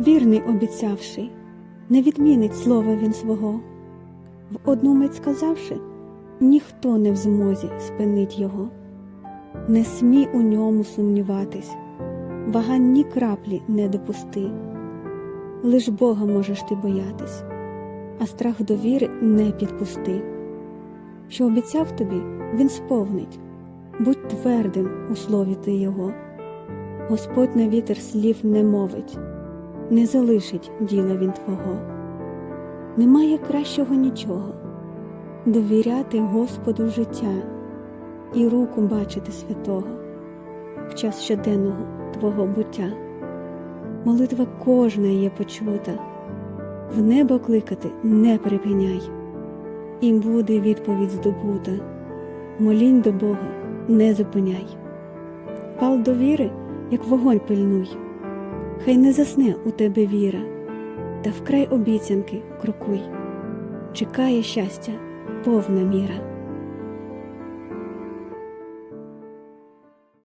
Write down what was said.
Вірний обіцявши, не відмінить слова він свого. В одну мить сказавши, ніхто не в змозі спинить його. Не смій у ньому сумніватись, вагань ні краплі не допусти. Лиш Бога можеш ти боятись, а страх довіри не підпусти. Що обіцяв тобі, він сповнить, будь твердим у слові ти його. Господь на вітер слів не мовить, не залишить діла він твого. Немає кращого нічого, довіряти Господу життя і руку бачити святого в час щоденного твого буття. Молитва кожна є почута, в небо кликати не припиняй, і буде відповідь здобута. Молінь до Бога не зупиняй. Пал довіри, як вогонь пильнуй, хай не засне у тебе віра, та вкрай обіцянки крокуй. Чекає щастя повна міра.